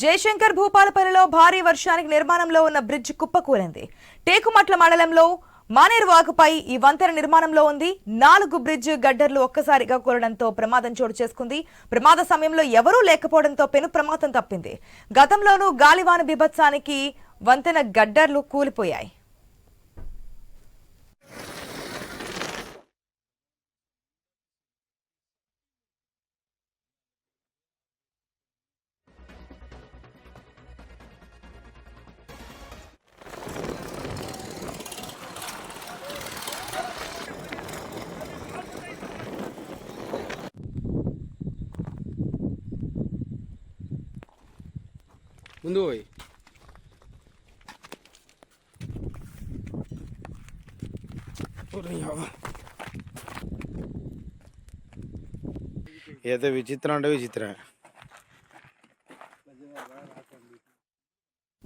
జయశంకర్ భూపాలపల్లిలో భారీ వర్షానికి నిర్మాణంలో ఉన్న బ్రిడ్జ్ కుప్పకూలింది. టేకుమట్ల మండలంలో మానేరు వాగుపై ఈ వంతెన నిర్మాణంలో ఉంది. నాలుగు బ్రిడ్జ్ గడ్డర్లు ఒక్కసారిగా కూలడంతో ప్రమాదం చోటు చేసుకుంది. ప్రమాద సమయంలో ఎవరూ లేకపోవడంతో పెను ప్రమాదం తప్పింది. గతంలోనూ గాలివాన బీభత్సానికి వంతెన గడ్డర్లు కూలిపోయాయి. ముందు పోయి ఏదో విచిత్రం అంటే విచిత్రం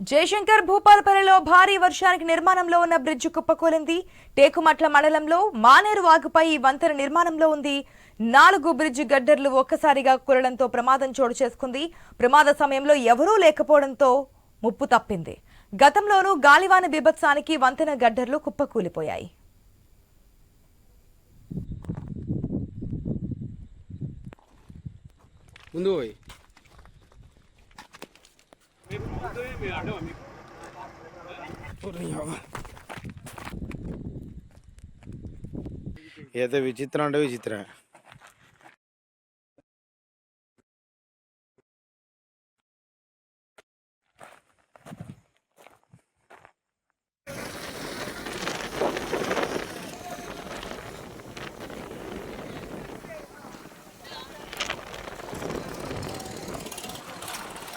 జయశంకర్ భూపాలపల్లిలో భారీ వర్షానికి నిర్మాణంలో ఉన్న బ్రిడ్జ్ కుప్పకూలింది. టేకుమట్ల మండలంలో మానేరు వాగుపై ఈ వంతెన నిర్మాణంలో ఉంది. నాలుగు బ్రిడ్జ్ గడ్డర్లు ఒక్కసారిగా కూలడంతో ప్రమాదం చోటు చేసుకుంది. ప్రమాద సమయంలో ఎవరూ లేకపోవడంతో ముప్పు తప్పింది. గతంలోనూ గాలివాన బీభత్సానికి వంతెన గడ్డర్లు కుప్పకూలిపోయాయి. ముందు ఏదో విచిత్రం అంటే విచిత్రం